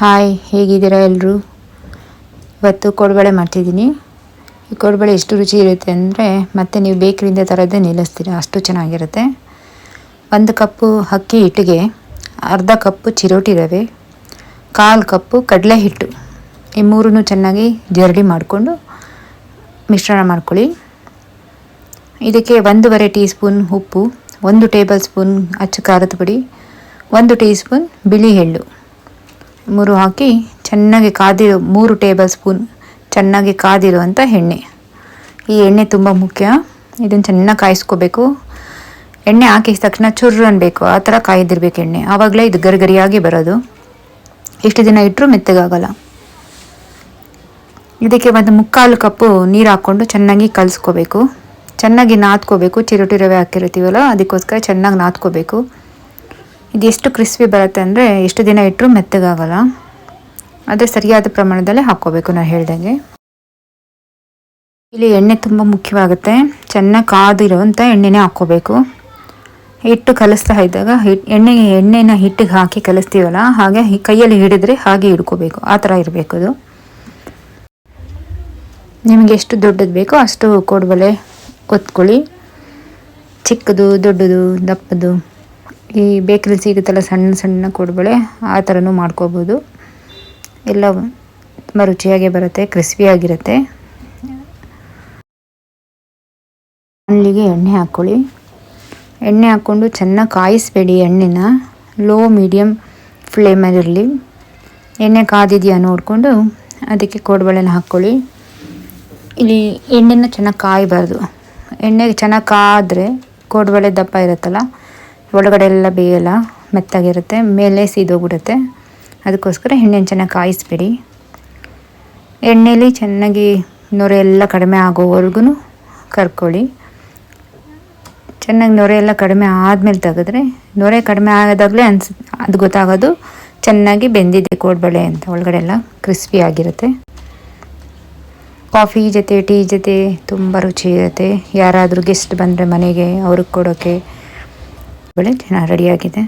Hi, ಹೇಗಿದ್ದೀರಾ ಎಲ್ಲರೂ ಇವತ್ತು ಕೋಡುಬಳೆ ಮಾಡ್ತಿದ್ದೀನಿ. ಈ ಕೋಡುಬಳೆ ಎಷ್ಟು ರುಚಿ ಇರುತ್ತೆ ಅಂದರೆ ಮತ್ತೆ ನೀವು ಬೇಕರಿಯಿಂದ ತರೋದೇ ನಿಲ್ಲಿಸ್ತೀರಾ, ಅಷ್ಟು ಚೆನ್ನಾಗಿರುತ್ತೆ. ಒಂದು ಕಪ್ಪು ಅಕ್ಕಿ ಹಿಟ್ಟಿಗೆ ಅರ್ಧ ಕಪ್ಪು ಚಿರೋಟಿ ರವೆ, ಕಾಲು ಕಪ್ಪು ಕಡಲೆ ಹಿಟ್ಟು. ಈ ಮೂರನ್ನು ಚೆನ್ನಾಗಿ ಜರಡಿ ಮಾಡಿಕೊಂಡು ಮಿಶ್ರಣ ಮಾಡ್ಕೊಳ್ಳಿ. ಇದಕ್ಕೆ ಒಂದೂವರೆ ಟೀ ಸ್ಪೂನ್ ಉಪ್ಪು, ಒಂದು ಟೇಬಲ್ ಸ್ಪೂನ್ ಅಚ್ಚು ಖಾರದ ಪುಡಿ, ಒಂದು ಟೀ ಸ್ಪೂನ್ ಬಿಳಿ ಎಳ್ಳು. ಮೂರು ಹಾಕಿ ಚೆನ್ನಾಗಿ ಕಾದಿರೋ ಮೂರು ಟೇಬಲ್ ಸ್ಪೂನ್ ಚೆನ್ನಾಗಿ ಕಾದಿರುವಂಥ ಎಣ್ಣೆ. ಈ ಎಣ್ಣೆ ತುಂಬ ಮುಖ್ಯ. ಇದನ್ನು ಚೆನ್ನಾಗಿ ಕಾಯಿಸ್ಕೋಬೇಕು. ಎಣ್ಣೆ ಹಾಕಿದ ತಕ್ಷಣ ಚುರ್ರು ಅನ್ಬೇಕು ಆ ಥರ ಕಾಯ್ದಿರ್ಬೇಕು ಎಣ್ಣೆ. ಆವಾಗಲೇ ಇದು ಗರಿಗರಿಯಾಗಿ ಬರೋದು. ಇಷ್ಟು ದಿನ ಇಟ್ಟರು ಮೆತ್ತಗಾಗಲ್ಲ. ಇದಕ್ಕೆ ಒಂದು ಮುಕ್ಕಾಲು ಕಪ್ಪು ನೀರು ಹಾಕ್ಕೊಂಡು ಚೆನ್ನಾಗಿ ಕಲಿಸ್ಕೋಬೇಕು. ಚೆನ್ನಾಗಿ ನಾದ್ಕೋಬೇಕು. ಚಿರೋಟಿ ರವೆ ಹಾಕಿರ್ತೀವಲ್ಲ, ಅದಕ್ಕೋಸ್ಕರ ಚೆನ್ನಾಗಿ ನಾದ್ಕೋಬೇಕು. ಇದು ಎಷ್ಟು ಕ್ರಿಸ್ಪಿ ಬರುತ್ತೆ ಅಂದರೆ ಎಷ್ಟು ದಿನ ಇಟ್ಟರು ಮೆತ್ತಗಾಗಲ್ಲ. ಅದೇ ಸರಿಯಾದ ಪ್ರಮಾಣದಲ್ಲೇ ಹಾಕ್ಕೋಬೇಕು ನಾನು ಹೇಳ್ದಂಗೆ. ಇಲ್ಲಿ ಎಣ್ಣೆ ತುಂಬ ಮುಖ್ಯವಾಗುತ್ತೆ. ಚೆನ್ನಾಗಿ ಕಾದಿರುವಂಥ ಎಣ್ಣೆನೇ ಹಾಕ್ಕೋಬೇಕು. ಹಿಟ್ಟು ಕಲಿಸ್ತಾ ಇದ್ದಾಗ ಹಿಟ್ ಎಣ್ಣೆಗೆ ಎಣ್ಣೆನ ಹಿಟ್ಟಿಗೆ ಹಾಕಿ ಕಲಿಸ್ತೀವಲ್ಲ, ಹಾಗೆ ಕೈಯಲ್ಲಿ ಹಿಡಿದ್ರೆ ಹಾಗೆ ಹಿಡ್ಕೋಬೇಕು. ಆ ಥರ ಇರಬೇಕು ಅದು. ನಿಮಗೆ ಎಷ್ಟು ದೊಡ್ಡದು ಬೇಕೋ ಅಷ್ಟು ಕೋಡ್ಬಳೆ ಒತ್ಕೊಳ್ಳಿ. ಚಿಕ್ಕದು, ದೊಡ್ಡದು, ದಪ್ಪದು. ಈ ಬೇಕರಿ ಸಿಗುತ್ತಲ್ಲ ಸಣ್ಣ ಸಣ್ಣ ಕೋಡುಬಳೆ, ಆ ಥರನೂ ಮಾಡ್ಕೋಬೋದು. ಎಲ್ಲ ತುಂಬ ರುಚಿಯಾಗಿ ಬರುತ್ತೆ ಕ್ರಿಸ್ಪಿಯಾಗಿರುತ್ತೆ ಅಲ್ಲಿಗೆ ಎಣ್ಣೆ ಹಾಕ್ಕೊಳ್ಳಿ. ಎಣ್ಣೆ ಹಾಕ್ಕೊಂಡು ಚೆನ್ನಾಗಿ ಕಾಯಿಸ್ಬೇಡಿ ಎಣ್ಣೆನ. ಲೋ ಮೀಡಿಯಮ್ ಫ್ಲೇಮಲ್ಲಿರಲಿ ಎಣ್ಣೆ ಕಾದಿದೆಯಾ ನೋಡಿಕೊಂಡು ಅದಕ್ಕೆ ಕೋಡುಬಳೆನ ಹಾಕ್ಕೊಳ್ಳಿ. ಇಲ್ಲಿ ಎಣ್ಣೆನ ಚೆನ್ನಾಗಿ ಕಾಯಬಾರ್ದು. ಎಣ್ಣೆಗೆ ಚೆನ್ನಾಗಿ ಕಾದರೆ ಕೋಡುಬಳೆ ದಪ್ಪ ಇರುತ್ತಲ್ಲ ಒಳಗಡೆ ಎಲ್ಲ ಬೇಯಲ್ಲ, ಮೆತ್ತಾಗಿರುತ್ತೆ, ಮೇಲೆ ಸೀದೋಗ್ಬಿಡುತ್ತೆ ಅದಕ್ಕೋಸ್ಕರ ಎಣ್ಣೆನ ಚೆನ್ನಾಗಿ ಕಾಯಿಸ್ಬಿಡಿ. ಎಣ್ಣೆಯಲ್ಲಿ ಚೆನ್ನಾಗಿ ನೊರೆ ಎಲ್ಲ ಕಡಿಮೆ ಆಗೋವರೆಗೂ ಕರ್ಕೊಳ್ಳಿ. ಚೆನ್ನಾಗಿ ನೊರೆ ಎಲ್ಲ ಕಡಿಮೆ ಆದಮೇಲೆ ತೆಗೆದ್ರೆ, ನೊರೆ ಕಡಿಮೆ ಆಗೋದಾಗಲೇ ಅನ್ಸ್, ಅದು ಗೊತ್ತಾಗೋದು ಚೆನ್ನಾಗಿ ಬೆಂದಿದೆ ಕೋಡ್ಬಳೆ ಅಂತ, ಒಳಗಡೆ ಎಲ್ಲ ಕ್ರಿಸ್ಪಿ ಆಗಿರುತ್ತೆ. ಕಾಫಿ ಜೊತೆ, ಟೀ ಜೊತೆ ತುಂಬ ರುಚಿ ಇರುತ್ತೆ. ಯಾರಾದರೂ ಗೆಸ್ಟ್ ಬಂದರೆ ಮನೆಗೆ ಅವ್ರಿಗೆ ಕೊಡೋಕ್ಕೆ ಬೆಳೆ ಚೆನ್ನಾಗಿ ರೆಡಿಯಾಗಿದೆ.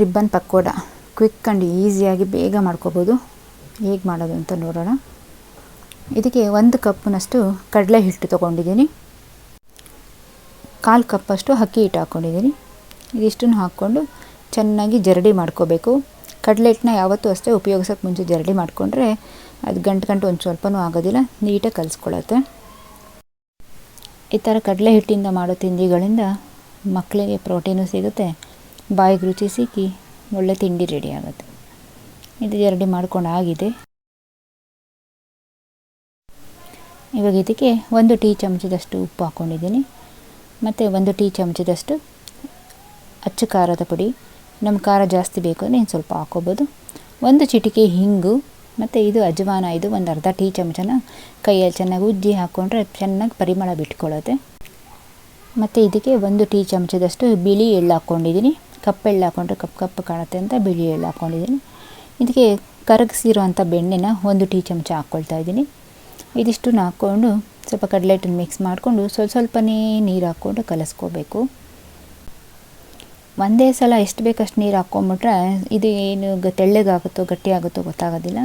ರಿಬ್ಬನ್ ಪಕೋಡ ಕ್ವಿಕ್ ಆ್ಯಂಡ್ ಈಸಿಯಾಗಿ ಬೇಗ ಮಾಡ್ಕೋಬೋದು. ಹೇಗೆ ಮಾಡೋದು ಅಂತ ನೋಡೋಣ. ಇದಕ್ಕೆ ಒಂದು ಕಪ್ಪಿನಷ್ಟು ಕಡಲೆ ಹಿಟ್ಟು ತೊಗೊಂಡಿದ್ದೀನಿ. ಕಾಲು ಕಪ್ಪಷ್ಟು ಅಕ್ಕಿ ಹಿಟ್ಟು ಹಾಕ್ಕೊಂಡಿದ್ದೀನಿ ಇದಿಷ್ಟನ್ನು ಹಾಕ್ಕೊಂಡು ಚೆನ್ನಾಗಿ ಜರಡಿ ಮಾಡ್ಕೋಬೇಕು. ಕಡಲೆ ಹಿಟ್ಟನ್ನ ಯಾವತ್ತೂ ಅಷ್ಟೇ ಉಪಯೋಗಿಸೋಕ್ಕೆ ಮುಂಚೆ ಜರಡಿ ಮಾಡಿಕೊಂಡ್ರೆ ಅದು ಗಂಟು ಗಂಟು ಒಂದು ಸ್ವಲ್ಪನೂ ಆಗೋದಿಲ್ಲ, ನೀಟಾಗಿ ಕಲಿಸ್ಕೊಳತ್ತೆ. ಈ ಥರ ಕಡಲೆ ಹಿಟ್ಟಿಂದ ಮಾಡೋ ತಿಂಡಿಗಳಿಂದ ಮಕ್ಕಳಿಗೆ ಪ್ರೋಟೀನು ಸಿಗುತ್ತೆ. ಬಾಯಿಗೆ ರುಚಿ ಸಿಕ್ಕಿ ಒಳ್ಳೆ ತಿಂಡಿ ರೆಡಿ ಆಗುತ್ತೆ. ಇದು ಜರಡಿ ಮಾಡ್ಕೊಂಡು ಆಗಿದೆ. ಇವಾಗ ಇದಕ್ಕೆ ಒಂದು ಟೀ ಚಮಚದಷ್ಟು ಉಪ್ಪು ಹಾಕ್ಕೊಂಡಿದ್ದೀನಿ ಮತ್ತು ಒಂದು ಟೀ ಚಮಚದಷ್ಟು ಅಚ್ಚು ಖಾರದ ಪುಡಿ. ನಮ್ಮ ಖಾರ ಜಾಸ್ತಿ ಬೇಕು ಅಂದರೆ ಇನ್ನು ಸ್ವಲ್ಪ ಹಾಕ್ಕೋಬೋದು ಒಂದು ಚಿಟಿಕೆ ಹಿಂಗು, ಮತ್ತು ಇದು ಅಜವಾನ, ಇದು ಒಂದು ಅರ್ಧ ಟೀ ಚಮಚನ ಕೈಯಲ್ಲಿ ಚೆನ್ನಾಗಿ ಉಜ್ಜಿ ಹಾಕ್ಕೊಂಡ್ರೆ ಚೆನ್ನಾಗಿ ಪರಿಮಳ ಬಿಟ್ಕೊಳ್ಳುತ್ತೆ ಮತ್ತು ಇದಕ್ಕೆ ಒಂದು ಟೀ ಚಮಚದಷ್ಟು ಬಿಳಿ ಎಳ್ಳು ಹಾಕ್ಕೊಂಡಿದ್ದೀನಿ ಕಪ್ಪೆಳ್ಳು ಹಾಕ್ಕೊಂಡ್ರೆ ಕಪ್ಪು ಕಪ್ಪು ಕಾಣುತ್ತೆ ಅಂತ ಬಿಳಿ ಎಳ್ಳು ಹಾಕ್ಕೊಂಡಿದ್ದೀನಿ ಇದಕ್ಕೆ ಕರಗಿಸಿರೋ ಅಂಥ ಬೆಣ್ಣೆನ ಒಂದು ಟೀ ಚಮಚ ಹಾಕ್ಕೊಳ್ತಾ ಇದ್ದೀನಿ ಇದಿಷ್ಟನ್ನು ಹಾಕ್ಕೊಂಡು ಸ್ವಲ್ಪ ಕಡಲೆ ಹಿಟ್ಟನ್ನು ಮಿಕ್ಸ್ ಮಾಡಿಕೊಂಡು ಸ್ವಲ್ಪ ಸ್ವಲ್ಪನೇ ನೀರು ಹಾಕ್ಕೊಂಡು ಕಲಿಸ್ಕೋಬೇಕು. ಒಂದೇ ಸಲ ಎಷ್ಟು ಬೇಕಷ್ಟು ನೀರು ಹಾಕ್ಕೊಂಬಿಟ್ರೆ ಇದು ಏನು ಗ ತೆಳ್ಳಗಾಗುತ್ತೋ, ಗಟ್ಟಿಯಾಗುತ್ತೋ ಗೊತ್ತಾಗೋದಿಲ್ಲ.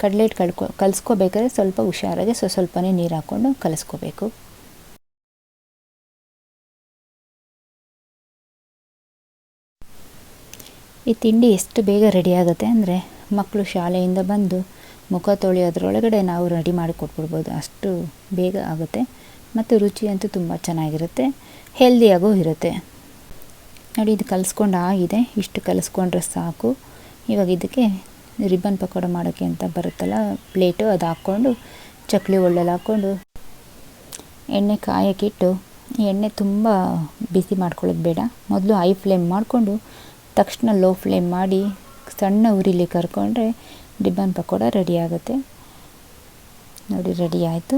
ಕಡಲೆ ಹಿಟ್ಟು ಕಳ್ಕೊ ಕಲಿಸ್ಕೋಬೇಕಾದ್ರೆ ಸ್ವಲ್ಪ ಹುಷಾರಾಗಿ ಸ್ವಲ್ಪ ಸ್ವಲ್ಪನೇ ನೀರು ಹಾಕ್ಕೊಂಡು ಕಲಿಸ್ಕೋಬೇಕು. ಈ ತಿಂಡಿ ಎಷ್ಟು ಬೇಗ ರೆಡಿ ಆಗುತ್ತೆ ಅಂದರೆ ಮಕ್ಕಳು ಶಾಲೆಯಿಂದ ಬಂದು ಮುಖ ತೊಳೆಯೋದ್ರೊಳಗಡೆ ನಾವು ರೆಡಿ ಮಾಡಿ ಕೊಟ್ಬಿಡ್ಬೋದು. ಅಷ್ಟು ಬೇಗ ಆಗುತ್ತೆ. ಮತ್ತು ರುಚಿ ಅಂತೂ ತುಂಬ ಚೆನ್ನಾಗಿರುತ್ತೆ. ಹೆಲ್ದಿಯಾಗೂ ಇರುತ್ತೆ. ನೋಡಿ, ಇದು ಕಲಿಸ್ಕೊಂಡು ಆಗಿದೆ. ಇಷ್ಟು ಕಲಿಸ್ಕೊಂಡ್ರೆ ಸಾಕು. ಇವಾಗ ಇದಕ್ಕೆ ರಿಬ್ಬನ್ ಪಕೋಡ ಮಾಡೋಕ್ಕೆ ಅಂತ ಬರುತ್ತಲ್ಲ, ಪ್ಲೇಟು ಅದು ಹಾಕ್ಕೊಂಡು ಚಕ್ಲಿ ಒಳ್ಳೆಲ್ಲ ಹಾಕ್ಕೊಂಡು ಎಣ್ಣೆ ಕಾಯಕ್ಕಿಟ್ಟು ಎಣ್ಣೆ ತುಂಬ ಬಿಸಿ ಮಾಡ್ಕೊಳ್ಳೋದು ಬೇಡ. ಮೊದಲು ಹೈ ಫ್ಲೇಮ್ ಮಾಡಿಕೊಂಡು ತಕ್ಷಣ ಲೋ ಫ್ಲೇಮ್ ಮಾಡಿ ಸಣ್ಣ ಉರಿಲಿ ಕರ್ಕೊಂಡ್ರೆ ರಿಬ್ಬನ್ ಪಕೋಡ ರೆಡಿ ಆಗುತ್ತೆ. ನೋಡಿ, ರೆಡಿ ಆಯಿತು.